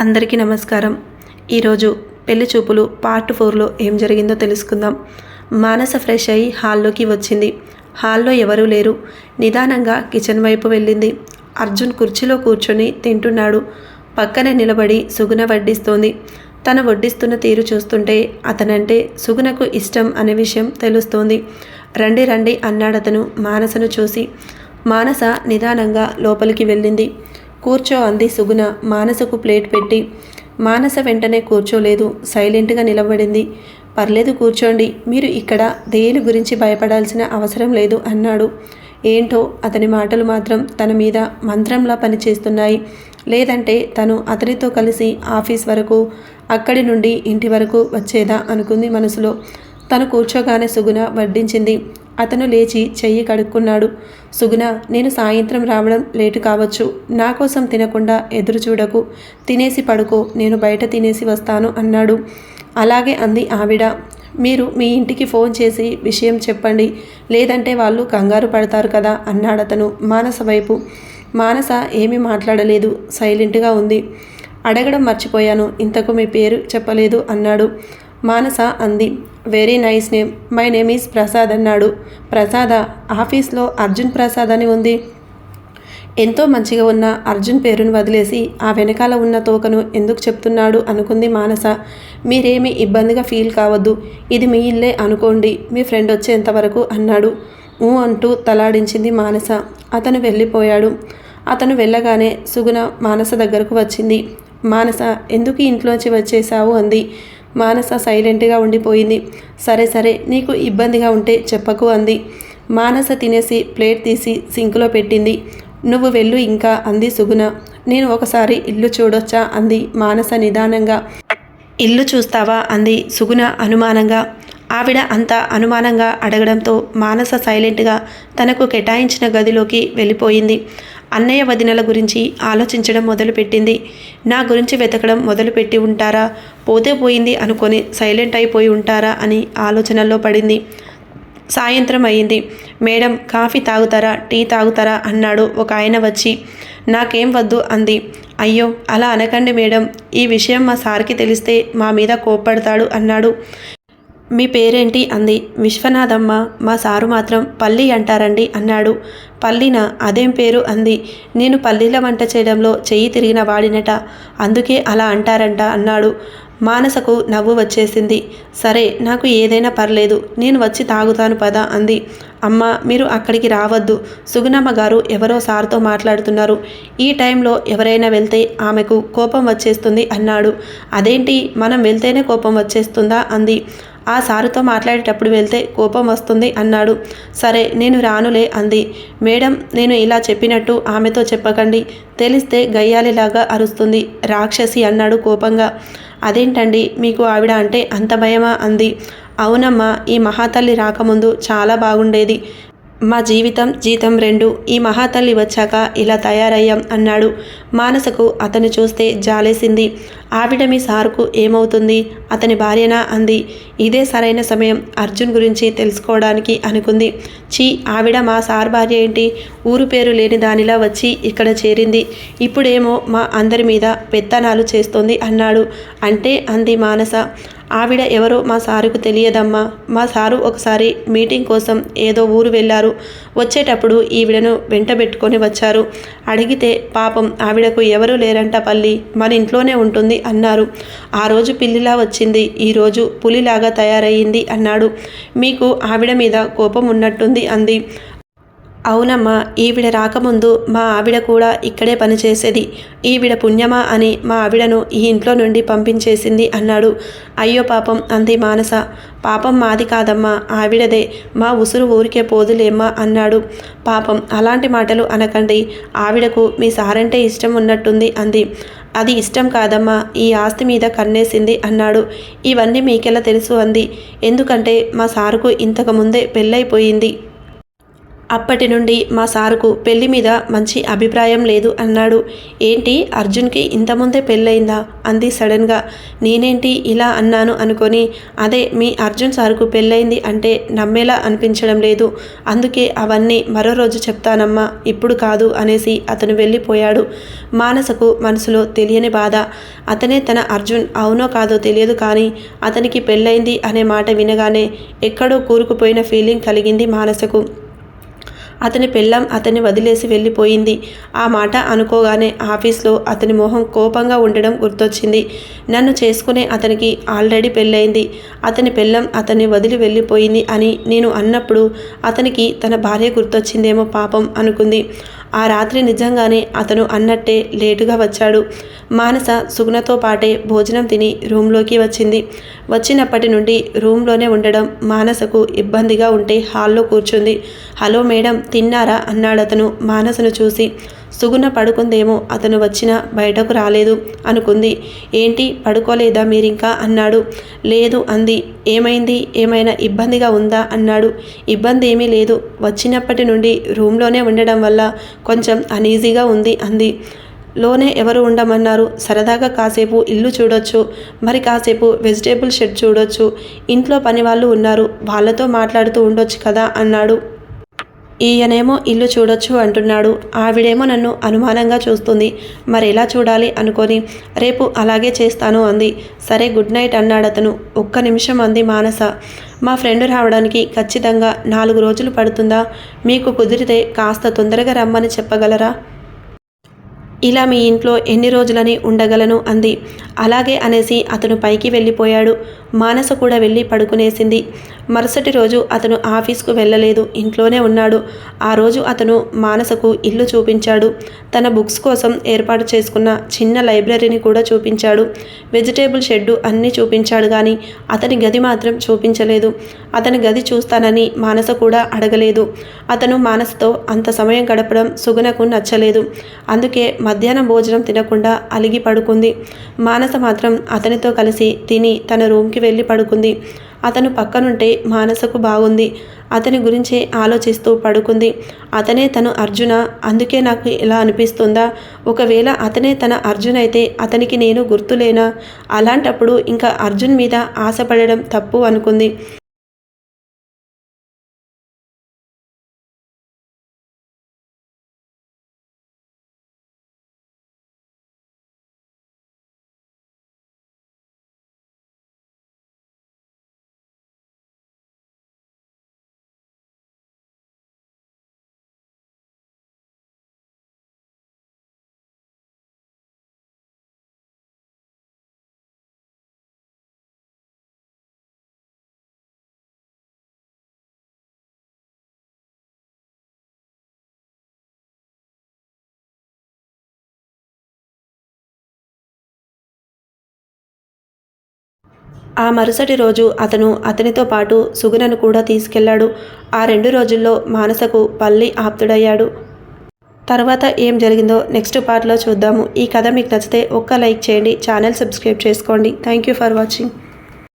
అందరికీ నమస్కారం. ఈరోజు పెళ్ళి చూపులు పార్ట్ ఫోర్లో ఏం జరిగిందో తెలుసుకుందాం. మానస ఫ్రెష్ అయి హాల్లోకి వచ్చింది. హాల్లో ఎవరూ లేరు. నిదానంగా కిచెన్ వైపు వెళ్ళింది. అర్జున్ కుర్చీలో కూర్చొని తింటున్నాడు. పక్కనే నిలబడి సుగుణ వడ్డిస్తోంది. తను వడ్డిస్తున్న తీరు చూస్తుంటే అతనంటే సుగుణకు ఇష్టం అనే విషయం తెలుస్తోంది. రండి రండి అన్నాడతను మానసను చూసి. మానస నిదానంగా లోపలికి వెళ్ళింది. కూర్చో అంది సుగుణ. మానసకు ప్లేట్ పెట్టి. మానస వెంటనే కూర్చోలేదు. సైలెంట్గా నిలబడింది. పర్లేదు కూర్చోండి. మీరు ఇక్కడ దేని గురించి భయపడాల్సిన అవసరం లేదు అన్నాడు. ఏంటో అతని మాటలు మాత్రం తన మీద మంత్రంలా పనిచేస్తున్నాయి. లేదంటే తను అతనితో కలిసి ఆఫీస్ వరకు అక్కడి నుండి ఇంటి వరకు వచ్చేదా అనుకుంది మనసులో. తను కూర్చోగానే సుగుణ వడ్డించింది. అతను లేచి చెయ్యి కడుక్కున్నాడు. సుగుణ నేను సాయంత్రం రావడం లేటు కావచ్చు. నా కోసం తినకుండా ఎదురు చూడకు. తినేసి పడుకో. నేను బయట తినేసి వస్తాను అన్నాడు. అలాగే అంది ఆవిడ. మీరు మీ ఇంటికి ఫోన్ చేసి విషయం చెప్పండి. లేదంటే వాళ్ళు కంగారు పడతారు కదా అన్నాడతను మానస వైపు. మానస ఏమీ మాట్లాడలేదు. సైలెంట్గా ఉంది. అడగడం మర్చిపోయాను. ఇంతకు మీ పేరు చెప్పలేదు అన్నాడు. మానస అంది. Very nice name. My name is Prasad అన్నాడు. ప్రసాద? ఆఫీస్లో అర్జున్ ప్రసాద్ అని ఉంది. ఎంతో మంచిగా ఉన్న అర్జున్ పేరును వదిలేసి ఆ వెనకాల ఉన్న తోకను ఎందుకు చెప్తున్నాడు? అనుకుంది మానస. మీరేమీ ఇబ్బందిగా ఫీల్ కావద్దు. ఇది మీ ఇల్లే అనుకోండి. మీ ఫ్రెండ్ వచ్చేంత వరకు అన్నాడు. ఊ అంటూ తలాడించింది మానస. అతను వెళ్ళిపోయాడు. అతను వెళ్ళగానే సుగుణ మానస దగ్గరకు వచ్చింది. మానస ఎందుకు ఇంట్లోంచి వచ్చేసావు అంది. మానస సైలెంట్గా ఉండిపోయింది. సరే సరే నీకు ఇబ్బందిగా ఉంటే చెప్పకు అంది. మానస తినేసి ప్లేట్ తీసి సింకులో పెట్టింది. నువ్వు వెళ్ళు ఇంకా అంది సుగుణ. నేను ఒకసారి ఇల్లు చూడొచ్చా అంది మానస నిదానంగా. ఇల్లు చూస్తావా అంది సుగుణ అనుమానంగా. ఆవిడ అంత అనుమానంగా అడగడంతో మానస సైలెంట్గా తనకు కేటాయించిన గదిలోకి వెళ్ళిపోయింది. అన్నయ్య వదినల గురించి ఆలోచించడం మొదలుపెట్టింది. నా గురించి వెతకడం మొదలుపెట్టి ఉంటారా? పోతే పోయింది అనుకొని సైలెంట్ అయిపోయి ఉంటారా అని ఆలోచనల్లో పడింది. సాయంత్రం అయింది. మేడం కాఫీ తాగుతారా? టీ తాగుతారా? అన్నాడు ఒక ఆయన వచ్చి. నాకేం వద్దు అంది. అయ్యో అలా అనకండి మేడం. ఈ విషయం మా సార్కి తెలిస్తే మా మీద కోప్పడతాడు అన్నాడు. మీ పేరేంటి? అంది. విశ్వనాథమ్మ. మా సారు మాత్రం పల్లి అంటారండి అన్నాడు. పల్లిన అదేం పేరు? అంది. నేను పల్లీల వంట చేయడంలో చెయ్యి తిరిగిన వాడినట. అందుకే అలా అంటారంట అన్నాడు. మానసకు నవ్వు వచ్చేసింది. సరే నాకు ఏదైనా పర్లేదు. నేను వచ్చి తాగుతాను పదా అంది. అమ్మ మీరు అక్కడికి రావద్దు. సుగుణమ్మ గారు ఎవరో సార్తో మాట్లాడుతున్నారు. ఈ టైంలో ఎవరైనా వెళ్తే ఆమెకు కోపం వచ్చేస్తుంది అన్నాడు. అదేంటి? మనం వెళ్తేనే కోపం వచ్చేస్తుందా? అంది. ఆ సారుతో మాట్లాడేటప్పుడు వెళ్తే కోపం వస్తుంది అన్నాడు. సరే నేను రానులే అంది. మేడం నేను ఇలా చెప్పినట్టు ఆమెతో చెప్పకండి. తెలిస్తే గయ్యాలిలాగా అరుస్తుంది రాక్షసి అన్నాడు కోపంగా. అదేంటండి మీకు ఆవిడ అంటే అంత భయమా అంది. అవునమ్మా ఈ మహాతల్లి రాకముందు చాలా బాగుండేది. మా జీవితం జీతం రెండు ఈ మహాతల్లి వచ్చాక ఇలా తయారయ్యాం అన్నాడు. మానసకు అతను చూస్తే జాలేసింది. ఆవిడ మీ సారుకు ఏమవుతుంది? అతని భార్యనా? అంది. ఇదే సరైన సమయం అర్జున్ గురించి తెలుసుకోవడానికి అనుకుంది. చీ ఆవిడ మా సార్ భార్య ఏంటి? ఊరు పేరు లేని దానిలా వచ్చి ఇక్కడ చేరింది. ఇప్పుడేమో మా అందరి మీద పెత్తనాలు చేస్తోంది అన్నాడు. అంటే అంది మానస. ఆవిడ ఎవరో మా సారుకు తెలియదమ్మా. మా సారు ఒకసారి మీటింగ్ కోసం ఏదో ఊరు వెళ్ళారు. వచ్చేటప్పుడు ఈవిడను వెంటబెట్టుకొని వచ్చారు. అడిగితే పాపం ఆవిడకు ఎవరూ లేరంట పల్లి. మన ఇంట్లోనే ఉంటుంది అన్నారు. ఆ రోజు పిల్లిలా వచ్చింది. ఈరోజు పులిలాగా తయారయ్యింది అన్నాడు. మీకు ఆవిడ మీద కోపం ఉన్నట్టుంది అంది. అవునమ్మా ఈవిడ రాకముందు మా ఆవిడ కూడా ఇక్కడే పనిచేసేది. ఈవిడ పుణ్యమా అని మా ఆవిడను ఈ ఇంట్లో నుండి పంపించేసింది అన్నాడు. అయ్యో పాపం అంది మానస. పాపం మాది కాదమ్మా ఆవిడదే. మా ఉసురు ఊరికే పోదులేమ్మా అన్నాడు. పాపం అలాంటి మాటలు అనకండి. ఆవిడకు మీ సారంటే ఇష్టం ఉన్నట్టుంది అంది. అది ఇష్టం కాదమ్మా ఈ ఆస్తి మీద కన్నేసింది అన్నాడు. ఇవన్నీ మీకెలా తెలుసు అంది. ఎందుకంటే మా సారుకు ఇంతకు ముందే పెళ్ళైపోయింది. అప్పటి నుండి మా సారుకు పెళ్ళి మీద మంచి అభిప్రాయం లేదు అన్నాడు. ఏంటి? అర్జున్కి ఇంతముందే పెళ్ళయిందా? అంది సడన్గా. నేనేంటి ఇలా అన్నాను అనుకొని అదే మీ అర్జున్ సారుకు పెళ్ళయింది అంటే నమ్మేలా అనిపించడం లేదు. అందుకే అవన్నీ మరో రోజు చెప్తానమ్మా ఇప్పుడు కాదు అనేసి అతను వెళ్ళిపోయాడు. మానసకు మనసులో తెలియని బాధ. అతనే తన అర్జున్ అవునో కాదో తెలియదు కానీ అతనికి పెళ్ళయింది అనే మాట వినగానే ఎక్కడో కూరుకుపోయిన ఫీలింగ్ కలిగింది మానసకు. అతని పెళ్ళం అతన్ని వదిలేసి వెళ్ళిపోయింది. ఆ మాట అనుకోగానే ఆఫీస్లో అతని మొహం కోపంగా ఉండడం గుర్తొచ్చింది. నన్ను చేసుకునే అతనికి ఆల్రెడీ పెళ్ళయింది. అతని పెళ్ళం అతన్ని వదిలి వెళ్ళిపోయింది అని నేను అన్నప్పుడు అతనికి తన భార్య గుర్తొచ్చిందేమో పాపం అనుకుంది. ఆ రాత్రి నిజంగానే అతను అన్నట్టే లేటుగా వచ్చాడు. మానస సుగుణతో పాటే భోజనం తిని రూమ్లోకి వచ్చింది. వచ్చినప్పటి నుండి రూమ్లోనే ఉండడం మానసకు ఇబ్బందిగా ఉంటే హాల్లో కూర్చుంది. హలో మేడం తిన్నారా? అన్నాడు అతను మానసను చూసి. సుగుణ పడుకుందేమో అతను వచ్చినా బయటకు రాలేదు అనుకుంది. ఏంటి పడుకోలేదా మీరింకా? అన్నాడు. లేదు అంది. ఏమైంది? ఏమైనా ఇబ్బందిగా ఉందా? అన్నాడు. ఇబ్బంది ఏమీ లేదు. వచ్చినప్పటి నుండి రూమ్లోనే ఉండడం వల్ల కొంచెం అనీజీగా ఉంది అంది. లోనే ఎవరు ఉండమన్నారు? సరదాగా కాసేపు ఇల్లు చూడొచ్చు. మరి కాసేపు వెజిటేబుల్ షెడ్ చూడొచ్చు. ఇంట్లో పని వాళ్ళు ఉన్నారు. వాళ్ళతో మాట్లాడుతూ ఉండొచ్చు కదా? అన్నాడు. ఈయనేమో ఇల్లు చూడొచ్చు అంటున్నాడు. ఆవిడేమో నన్ను అనుమానంగా చూస్తుంది. మరి ఎలా చూడాలి అనుకొని రేపు అలాగే చేస్తాను అంది. సరే గుడ్ నైట్ అన్నాడు అతను. ఒక్క నిమిషం అంది మానస. మా ఫ్రెండ్ రావడానికి ఖచ్చితంగా నాలుగు రోజులు పడుతుందా? మీకు కుదిరితే కాస్త తొందరగా రమ్మని చెప్పగలరా? ఇలా మీ ఇంట్లో ఎన్ని రోజులని ఉండగలను అంది. అలాగే అనేసి అతను పైకి వెళ్ళిపోయాడు. మానస కూడా వెళ్ళి పడుకునేసింది. మరుసటి రోజు అతను ఆఫీస్కు వెళ్ళలేదు. ఇంట్లోనే ఉన్నాడు. ఆ రోజు అతను మానసకు ఇల్లు చూపించాడు. తన బుక్స్ కోసం ఏర్పాటు చేసుకున్న చిన్న లైబ్రరీని కూడా చూపించాడు. వెజిటేబుల్ షెడ్డు అన్నీ చూపించాడు కానీ అతని గది మాత్రం చూపించలేదు. అతని గది చూస్తానని మానస కూడా అడగలేదు. అతను మానసతో అంత సమయం గడపడం సుగుణకు నచ్చలేదు. అందుకే మధ్యాహ్నం భోజనం తినకుండా అలిగి పడుకుంది. మానస మాత్రం అతనితో కలిసి తిని తన రూమ్కి వెళ్ళి పడుకుంది. అతను పక్కనుంటే మానసకు బాగుంది. అతని గురించే ఆలోచిస్తూ పడుకుంది. అతనే తను అర్జున. అందుకే నాకు ఇలా అనిపిస్తుందా? ఒకవేళ అతనే తన అర్జున్ అయితే అతనికి నేను గుర్తులేనా? అలాంటప్పుడు ఇంకా అర్జున్ మీద ఆశపడడం తప్పు అనుకుంది. ఆ మరుసటి రోజు అతను అతనితో పాటు సుగుణను కూడా తీసుకెళ్ళాడు. ఆ రెండు రోజుల్లో మానసకు పల్లి ఆప్తుడయ్యాడు. తర్వాత ఏం జరిగిందో నెక్స్ట్ పార్ట్లో చూద్దాము. ఈ కథ మీకు నచ్చితే ఒక్క లైక్ చేయండి. ఛానల్ సబ్స్క్రైబ్ చేసుకోండి. Thank you for watching.